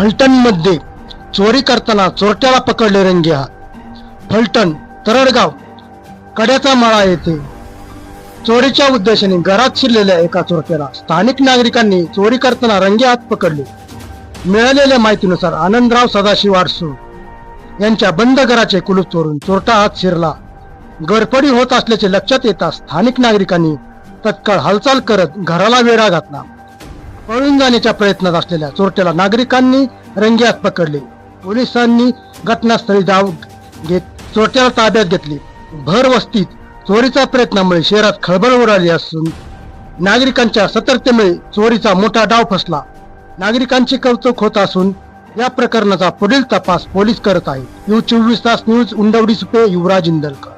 फलटणमध्ये चोरी करताना चोरट्याला पकडले रंगे हात फलटण तरडगाव कड्याचा माळा येथे. चोरीच्या उद्देशाने घरात शिरलेल्या एका चोरट्याला स्थानिक नागरिकांनी चोरी करताना रंगे हात पकडले. मिळालेल्या माहितीनुसार आनंदराव सदाशिव आडसू यांच्या बंद घराचे कुलूप चोरून चोरटा हात शिरला. गडफडी होत असल्याचे लक्षात येताच स्थानिक नागरिकांनी तत्काळ हालचाल करत घराला वेढा घातला. पळून जाण्याच्या प्रयत्नात असलेल्या चोरट्याला नागरिकांनी रंगेहात पकडले. पोलिसांनी घटनास्थळी धाव घेत चोरट्याला ताब्यात घेतले. भर वस्तीत चोरीच्या प्रयत्नामुळे शहरात खळबळ उडाली असून नागरिकांच्या सतर्कतेमुळे चोरीचा मोठा डाव फसला. नागरिकांची कौतुक होत असून या प्रकरणाचा पुढील तपास पोलीस करत आहेत. यू चोवीस तास न्यूज उंडवडी सुपे युवराज इंदलकर.